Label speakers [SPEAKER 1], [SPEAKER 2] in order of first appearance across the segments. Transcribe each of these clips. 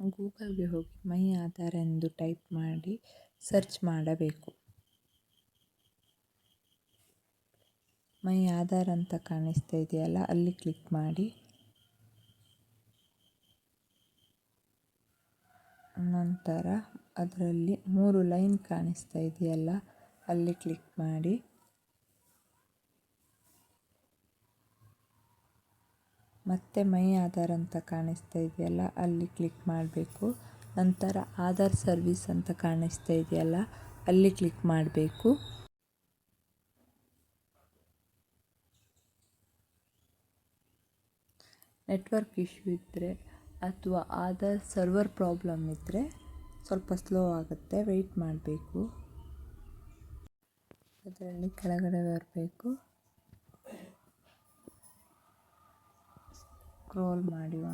[SPEAKER 1] ಗೂಗಲ್ಗೆ ಹೋಗಿ ಮೈ ಆಧಾರ್ ಎಂದು ಟೈಪ್ ಮಾಡಿ ಸರ್ಚ್ ಮಾಡಬೇಕು. ಮೈ ಆಧಾರ್ ಅಂತ ಕಾಣಿಸ್ತಾ ಇದೆಯಲ್ಲ, ಅಲ್ಲಿ ಕ್ಲಿಕ್ ಮಾಡಿ. ನಂತರ ಅದರಲ್ಲಿ ಮೂರು ಲೈನ್ ಕಾಣಿಸ್ತಾ ಇದೆಯಲ್ಲ, ಅಲ್ಲಿ ಕ್ಲಿಕ್ ಮಾಡಿ. ಮತ್ತೆ ಮೈ ಆಧಾರ್ ಅಂತ ಕಾಣಿಸ್ತಾ ಇದೆಯಲ್ಲ, ಅಲ್ಲಿ ಕ್ಲಿಕ್ ಮಾಡಬೇಕು. ನಂತರ ಆಧಾರ್ ಸರ್ವಿಸ್ ಅಂತ ಕಾಣಿಸ್ತಾ ಇದೆಯಲ್ಲ, ಅಲ್ಲಿ ಕ್ಲಿಕ್ ಮಾಡಬೇಕು. ನೆಟ್ವರ್ಕ್ ಇಶ್ಯೂ ಇದ್ದರೆ ಅಥವಾ ಆಧಾರ್ ಸರ್ವರ್ ಪ್ರಾಬ್ಲಮ್ ಇದ್ದರೆ ಸ್ವಲ್ಪ ಸ್ಲೋ ಆಗುತ್ತೆ, ವೆಯ್ಟ್ ಮಾಡಬೇಕು. ಅದರಲ್ಲಿ ಕೆಳಗಡೆ ಬರಬೇಕು. ಸ್ಕ್ರೋಲ್ ಮಾಡುವ?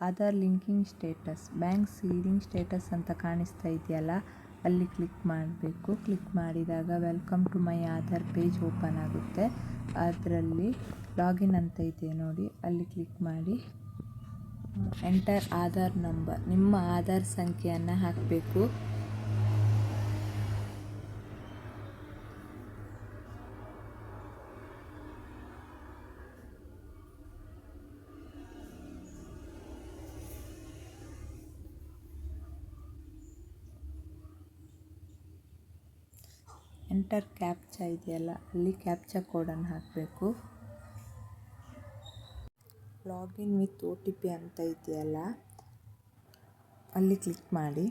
[SPEAKER 1] Aadhaar linking status bank seeding status ಅಂತ ಕಾಣಿಸ್ತಾ ಇದೆಯಲ್ಲ, ಅಲ್ಲಿ ಕ್ಲಿಕ್ ಮಾಡಬೇಕು. ಕ್ಲಿಕ್ ಮಾಡಿದಾಗ welcome to my Aadhaar page open ಆಗುತ್ತೆ. ಅದರಲ್ಲಿ ಲಾಗಿನ್ ಅಂತ ಇದೆ ನೋಡಿ, ಅಲ್ಲಿ ಕ್ಲಿಕ್ ಮಾಡಿ. ಎಂಟರ್ ಆಧಾರ್ ನಂಬರ್ ನಿಮ್ಮ ಆಧಾರ್ ಸಂಖ್ಯೆಯನ್ನು ಹಾಕಬೇಕು. ಎಂಟರ್ ಕ್ಯಾಪ್ಚಾ ಇದೆಯಲ್ಲ, ಅಲ್ಲಿ ಕ್ಯಾಪ್ಚಾ ಕೋಡನ್ನು ಹಾಕಬೇಕು. Login with O T P ಅಂತ ಇದೆಯಲ್ಲ, ಅಲ್ಲಿ ಕ್ಲಿಕ್ ಮಾಡಿ.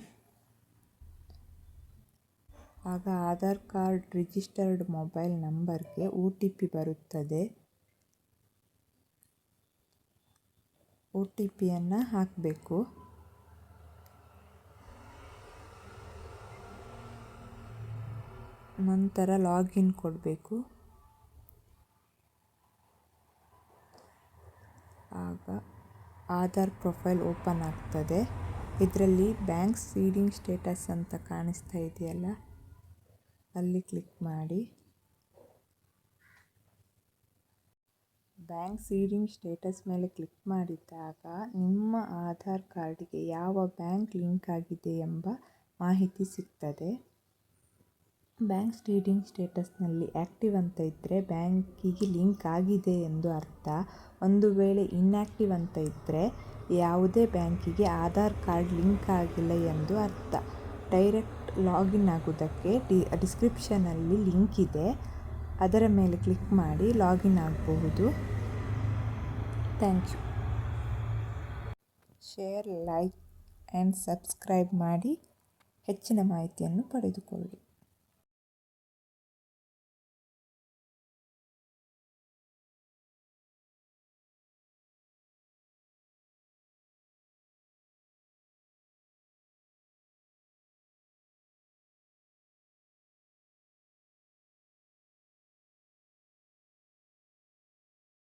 [SPEAKER 1] ಆಗ ಆಧಾರ್ ಕಾರ್ಡ್ ರಿಜಿಸ್ಟರ್ಡ್ ಮೊಬೈಲ್ ನಂಬರ್ಗೆ ಒ ಟಿ ಪಿ ಬರುತ್ತದೆ. ಒ ಟಿ ಪಿಯನ್ನು ಹಾಕಬೇಕು. ನಂತರ ಲಾಗಿನ್ ಕೊಡಬೇಕು. ಆಗ ಆಧಾರ್ ಪ್ರೊಫೈಲ್ ಓಪನ್ ಆಗ್ತದೆ. ಇದರಲ್ಲಿ ಬ್ಯಾಂಕ್ ಸೀಡಿಂಗ್ ಸ್ಟೇಟಸ್ ಅಂತ ಕಾಣಿಸ್ತಾ ಇದೆಯಲ್ಲ, ಅಲ್ಲಿ ಕ್ಲಿಕ್ ಮಾಡಿ. ಬ್ಯಾಂಕ್ ಸೀಡಿಂಗ್ ಸ್ಟೇಟಸ್ ಮೇಲೆ ಕ್ಲಿಕ್ ಮಾಡಿದಾಗ ನಿಮ್ಮ ಆಧಾರ್ ಕಾರ್ಡಿಗೆ ಯಾವ ಬ್ಯಾಂಕ್ ಲಿಂಕ್ ಆಗಿದೆ ಎಂಬ ಮಾಹಿತಿ ಸಿಗ್ತದೆ. ಬ್ಯಾಂಕ್ ಸ್ಟೇಟಿಂಗ್ ಸ್ಟೇಟಸ್ನಲ್ಲಿ ಆ್ಯಕ್ಟಿವ್ ಅಂತ ಇದ್ದರೆ ಬ್ಯಾಂಕಿಗೆ ಲಿಂಕ್ ಆಗಿದೆ ಎಂದು ಅರ್ಥ. ಒಂದು ವೇಳೆ ಇನ್ಆ್ಯಕ್ಟಿವ್ ಅಂತ ಇದ್ದರೆ ಯಾವುದೇ ಬ್ಯಾಂಕಿಗೆ ಆಧಾರ್ ಕಾರ್ಡ್ ಲಿಂಕ್ ಆಗಿಲ್ಲ ಎಂದು ಅರ್ಥ. ಡೈರೆಕ್ಟ್ ಲಾಗಿನ್ ಆಗೋದಕ್ಕೆ ಡಿ ಡಿಸ್ಕ್ರಿಪ್ಷನಲ್ಲಿ ಲಿಂಕ್ ಇದೆ. ಅದರ ಮೇಲೆ ಕ್ಲಿಕ್ ಮಾಡಿ ಲಾಗಿನ್ ಆಗಬಹುದು. Thank you. Share, like, and subscribe ಮಾಡಿ ಹೆಚ್ಚಿನ ಮಾಹಿತಿಯನ್ನು ಪಡೆದುಕೊಳ್ಳಿ.